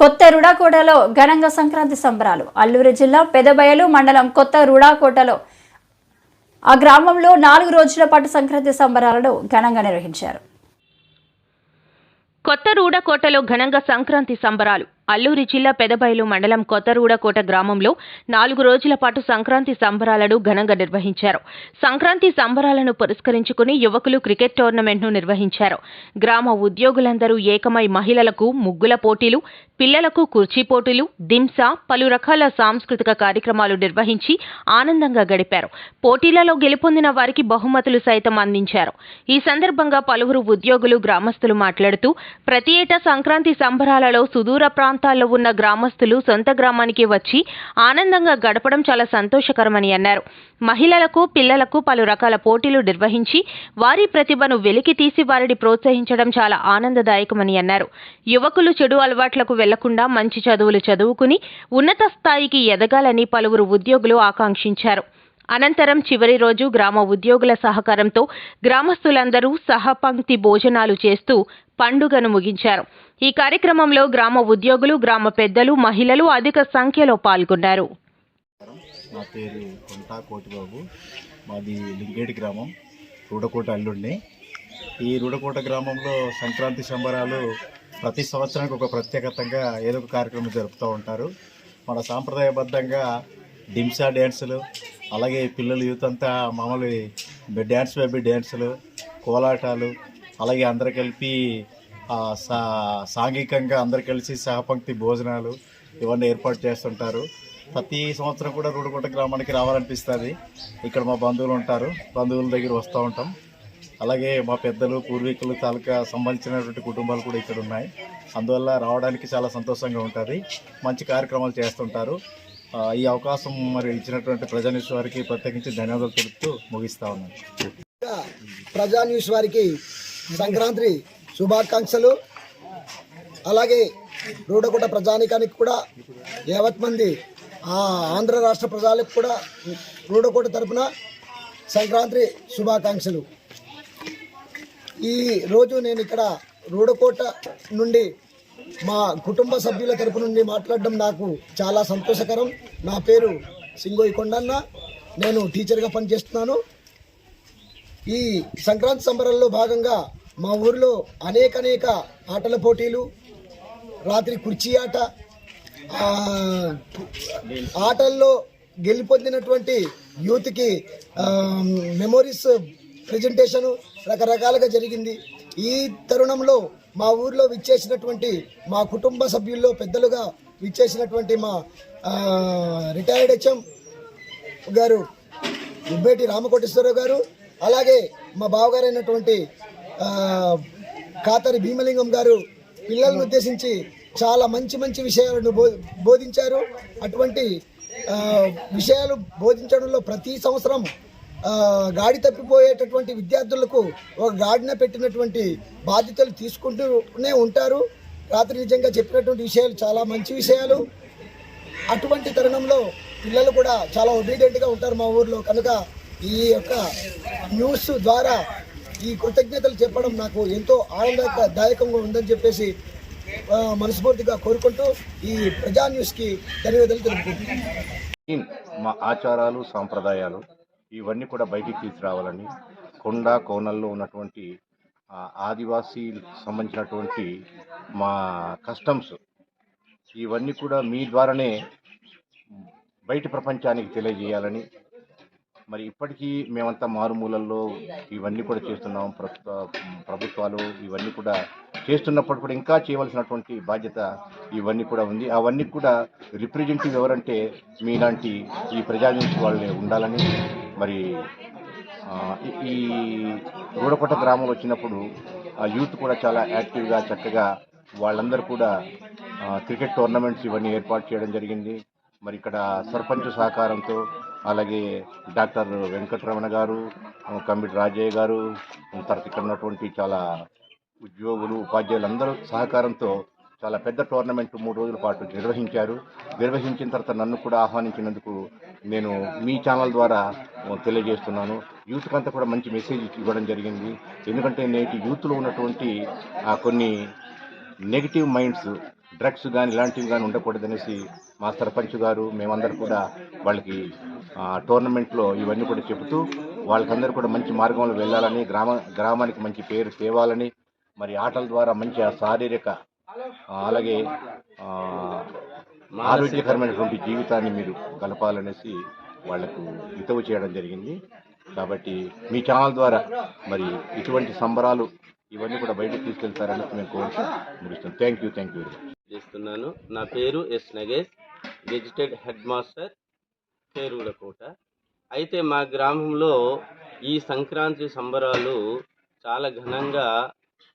కొత్త రుడాకోటలో ఘనంగా సంక్రాంతి సంబరాలు. అల్లూరు జిల్లా పెదబయలు మండలం కొత్త రుడాకోటలో ఆ గ్రామంలో నాలుగు రోజుల పాటు సంక్రాంతి సంబరాలను ఘనంగా నిర్వహించారు. కొత్త రూడకోటలో ఘనంగా సంక్రాంతి సంబరాలు. అల్లూరి జిల్లా పెదబయలు మండలం కొత్తరూడకోట గ్రామంలో నాలుగు రోజుల పాటు సంక్రాంతి సంబరాలను ఘనంగా నిర్వహించారు. సంక్రాంతి సంబరాలను పురస్కరించుకుని యువకులు క్రికెట్ టోర్నమెంట్ను నిర్వహించారు. గ్రామ ఉద్యోగులందరూ ఏకమై మహిళలకు ముగ్గుల పోటీలు పిల్లలకు కుర్చీ పోటీలు దింస పలు రకాల సాంస్కృతిక కార్యక్రమాలు నిర్వహించి ఆనందంగా గడిపారు. పోటీలలో గెలుపొందిన వారికి బహుమతులు సైతం అందించారు. ఈ సందర్భంగా పలువురు ఉద్యోగులు గ్రామస్తులు మాట్లాడుతూ ప్రతి ఏటా సంక్రాంతి సంబరాలలో సుదూర ప్రాంతాల్లో ఉన్న గ్రామస్తులు సొంత గ్రామానికి వచ్చి ఆనందంగా గడపడం చాలా సంతోషకరమని అన్నారు. మహిళలకు పిల్లలకు పలు రకాల పోటీలు నిర్వహించి వారి ప్రతిభను వెలికి తీసి వారిని ప్రోత్సహించడం చాలా ఆనందదాయకమని అన్నారు. యువకులు చెడు అలవాట్లకు వెళ్ళకుండా మంచి చదువులు చదువుకుని ఉన్నత స్థాయికి ఎదగాలని పలువురు ఉద్యోగులు ఆకాంక్షించారు. అనంతరం చివరి రోజు గ్రామ ఉద్యోగుల సహకారంతో గ్రామస్తులందరూ సహపంక్తి భోజనాలు చేస్తూ పండుగను ముగించారు. ఈ కార్యక్రమంలో గ్రామ ఉద్యోగులు గ్రామ పెద్దలు మహిళలు అధిక సంఖ్యలో పాల్గొన్నారు. నా పేరు కొంటా కోటిబాబు. మాది లింగేటి గ్రామం రూడకోట అల్లుండి ఈ రూడకోట గ్రామంలో సంక్రాంతి సంబరాలు ప్రతి సంవత్సరానికి ఒక ప్రత్యేకతంగా ఏదో ఒక కార్యక్రమం జరుపుతూ ఉంటారు. మన సాంప్రదాయబద్ధంగా డింసా డ్యాన్సులు అలాగే పిల్లలు యూత్ అంతా మామూలు డ్యాన్స్ బేబీ డ్యాన్సులు కోలాటాలు అలాగే అందరు కలిపి సా సాంఘికంగా అందరు కలిసి సహపంక్తి భోజనాలు ఇవన్నీ ఏర్పాటు చేస్తుంటారు. ప్రతి సంవత్సరం కూడా రూడకోట గ్రామానికి రావాలనిపిస్తుంది. ఇక్కడ మా బంధువులు ఉంటారు. బంధువుల దగ్గర వస్తూ ఉంటాం. అలాగే మా పెద్దలు పూర్వీకులు తాలూకా సంబంధించినటువంటి కుటుంబాలు కూడా ఇక్కడ ఉన్నాయి. అందువల్ల రావడానికి చాలా సంతోషంగా ఉంటుంది. మంచి కార్యక్రమాలు చేస్తుంటారు. ఈ అవకాశం మరి ఇచ్చినటువంటి ప్రజానిష్ వారికి ప్రత్యేకించి ధన్యవాదాలు తెలుపుతూ ముగిస్తా ఉన్నాను. ప్రజా న్యూస్ వారికి సంక్రాంతి శుభాకాంక్షలు. అలాగే రూడకోట ప్రజానికానికి కూడా యావత్ మంది ఆ ఆంధ్ర రాష్ట్ర ప్రజలకు కూడా రూడకోట తరపున సంక్రాంతి శుభాకాంక్షలు. ఈ రోజు నేను ఇక్కడ రూడకోట నుండి మా కుటుంబ సభ్యుల తరపు నుండి మాట్లాడడం నాకు చాలా సంతోషకరం. నా పేరు సింగోయి కొండన్న. నేను టీచర్గా పనిచేస్తున్నాను. ఈ సంక్రాంతి సంబరాల్లో భాగంగా మా ఊరిలో అనేక అనేక ఆటల పోటీలు రాత్రి కుర్చీ ఆట ఆటల్లో గెలిపొందినటువంటి యూత్కి మెమోరీస్ ప్రజెంటేషను రకరకాలుగా జరిగింది. ఈ తరుణంలో మా ఊర్లో విచ్చేసినటువంటి మా కుటుంబ సభ్యుల్లో పెద్దలుగా విచ్చేసినటువంటి మా రిటైర్డ్ హెచ్ఎం గారు ఉబ్బేటి రామకోటేశ్వరరావు గారు అలాగే మా బావగారైనటువంటి కాతరి భీమలింగం గారు పిల్లలను ఉద్దేశించి చాలా మంచి మంచి విషయాలను బో బోధించారు. అటువంటి విషయాలు బోధించడంలో ప్రతి సంవత్సరం గాడి తప్పిపోయేటటువంటి విద్యార్థులకు ఒక గాడిన పెట్టినటువంటి బాధ్యతలు తీసుకుంటూనే ఉంటారు. రాత్రి నిజంగా చెప్పినటువంటి విషయాలు చాలా మంచి విషయాలు. అటువంటి తరుణంలో పిల్లలు కూడా చాలా ఒబీడియంట్గా ఉంటారు మా ఊర్లో. కనుక ఈ యొక్క న్యూస్ ద్వారా ఈ కృతజ్ఞతలు చెప్పడం నాకు ఎంతో ఆనందదాయకంగా ఉందని చెప్పేసి మనస్ఫూర్తిగా కోరుకుంటూ ఈ ప్రజా న్యూస్కి ధన్యవాదాలు తెలుపుకుంటున్నాను. మా ఆచారాలు సాంప్రదాయాలు ఇవన్నీ కూడా బయటికి తీసుకురావాలని కొండ కోనల్లో ఉన్నటువంటి ఆ, ఆదివాసీ సంబంధించినటువంటి మా కస్టమ్స్ ఇవన్నీ కూడా మీ ద్వారానే బయట ప్రపంచానికి తెలియజేయాలని మరి ఇప్పటికీ మేమంతా మారుమూలల్లో ఇవన్నీ కూడా చేస్తున్నాం. ప్రస్తుత ప్రభుత్వాలు ఇవన్నీ కూడా చేస్తున్నప్పుడు కూడా ఇంకా చేయవలసినటువంటి బాధ్యత ఇవన్నీ కూడా ఉంది. అవన్నీ కూడా రిప్రజెంటేటివ్ ఎవరంటే మీలాంటి ఈ ప్రజా న్యూస్ వాళ్ళే ఉండాలని మరి ఈ- ఈ గ్రామంలో గ్రామం వచ్చినప్పుడు ఆ యూత్ కూడా చాలా యాక్టివ్గా చక్కగా వాళ్ళందరూ కూడా క్రికెట్ టోర్నమెంట్స్ ఇవన్నీ ఏర్పాటు చేయడం జరిగింది. మరి ఇక్కడ సర్పంచ్ సహకారంతో అలాగే డాక్టర్ వెంకటరమణ గారు ఆ, కంబిటి రాజయ్య గారు తర్వాత ఇక్కడ ఉన్నటువంటి చాలా ఉద్యోగులు ఉపాధ్యాయులు అందరూ సహకారంతో చాలా పెద్ద టోర్నమెంట్ మూడు రోజుల పాటు నిర్వహించారు. నిర్వహించిన తర్వాత నన్ను కూడా ఆహ్వానించినందుకు నేను మీ ఛానల్ ద్వారా తెలియజేస్తున్నాను. యూత్కి అంతా కూడా మంచి మెసేజ్ ఇవ్వడం జరిగింది. ఎందుకంటే నేటి యూత్లో ఉన్నటువంటి ఆ, కొన్ని నెగిటివ్ మైండ్స్ డ్రగ్స్ కానీ ఇలాంటివి కానీ ఉండకూడదనేసి మా సర్పంచ్ గారు మేమందరూ కూడా వాళ్ళకి టోర్నమెంట్లో ఇవన్నీ కూడా చెబుతూ వాళ్ళకందరూ కూడా మంచి మార్గంలో వెళ్ళాలని గ్రామ గ్రామానికి మంచి పేరు తేవాలని మరి ఆటల ద్వారా మంచి శారీరక అలాగే ఆరోగ్యకరమైనటువంటి జీవితాన్ని మీరు గలపాలనేసి వాళ్ళకు హితవు చేయడం జరిగింది. కాబట్టి మీ ఛానల్ ద్వారా మరి ఇటువంటి సంబరాలు ఇవన్నీ కూడా బయటకు తీసుకెళ్తారని మేము కోరుతూ ముగిస్తాం thank you thank you very much చేస్తున్నాను. నా పేరు S Nagesh gazetted head master Perulakota. అయితే మా గ్రామంలో ఈ సంక్రాంతి సంబరాలు చాలా ఘనంగా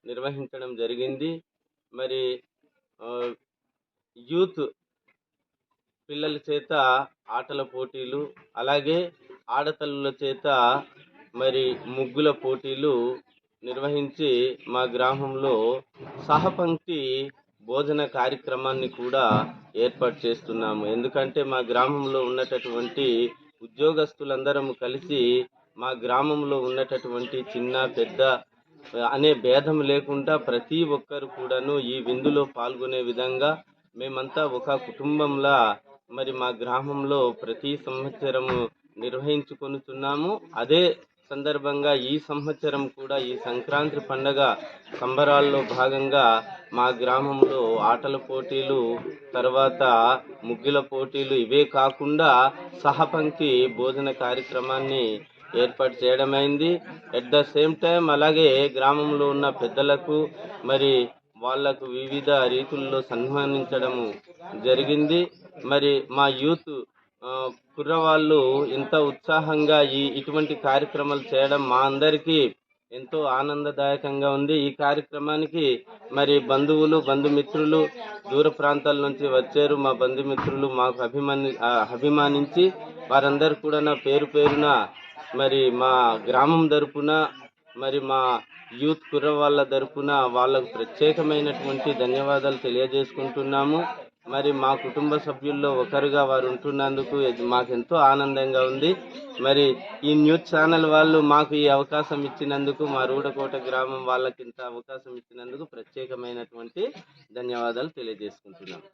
నిర్వహించడం జరిగింది. మరి యూత్ పిల్లల చేత ఆటల పోటీలు అలాగే ఆడతల్లుల చేత మరి ముగ్గుల పోటీలు నిర్వహించి మా గ్రామంలో సహపంక్తి భోజన కార్యక్రమాన్ని కూడా ఏర్పాటు చేస్తున్నాము. ఎందుకంటే మా గ్రామంలో ఉన్నటటువంటి ఉద్యోగస్తులందరం కలిసి మా గ్రామంలో ఉన్నటటువంటి చిన్న పెద్ద అనే భేదం లేకుండా ప్రతి ఒక్కరు కూడాను ఈ విందులో పాల్గొనే విధంగా మేమంతా ఒక కుటుంబంలా మరి మా గ్రామంలో ప్రతి సంవత్సరము నిర్వహించుకొనుతున్నాము అదే సందర్భంగా ఈ సంవత్సరం కూడా ఈ సంక్రాంతి పండగ సంబరాల్లో భాగంగా మా గ్రామంలో ఆటల పోటీలు తర్వాత ముగ్గుల పోటీలు ఇవే కాకుండా సహపంక్తి భోజన కార్యక్రమాన్ని ఏర్పాటు చేయడమైంది. ఎట్ ద సేమ్ టైం అలాగే గ్రామంలో ఉన్న పెద్దలకు మరి వాళ్ళకు వివిధ రీతుల్లో సన్మానించడము జరిగింది. మరి మా యూత్ కుర్రవాళ్ళు ఇంత ఉత్సాహంగా ఈ ఇటువంటి కార్యక్రమాలు చేయడం మా అందరికీ ఎంతో ఆనందదాయకంగా ఉంది. ఈ కార్యక్రమానికి మరి బంధువులు బంధుమిత్రులు దూర ప్రాంతాల నుంచి వచ్చారు. మా బంధుమిత్రులు మాకు అభిమాని అభిమానించి వారందరూ కూడా నా పేరు పేరున మరి మా గ్రామం తరపున మరి మా యూత్ కుర్ర వాళ్ళ తరపున వాళ్ళకు ప్రత్యేకమైనటువంటి ధన్యవాదాలు తెలియజేసుకుంటున్నాము. మరి మా కుటుంబ సభ్యుల్లో ఒకరుగా వారు ఉంటున్నందుకు మాకెంతో ఆనందంగా ఉంది. మరి ఈ న్యూస్ ఛానల్ వాళ్ళు మాకు ఈ అవకాశం ఇచ్చినందుకు మా రూడకోట గ్రామం వాళ్ళకి ఇంత అవకాశం ఇచ్చినందుకు ప్రత్యేకమైనటువంటి ధన్యవాదాలు తెలియజేసుకుంటున్నాం.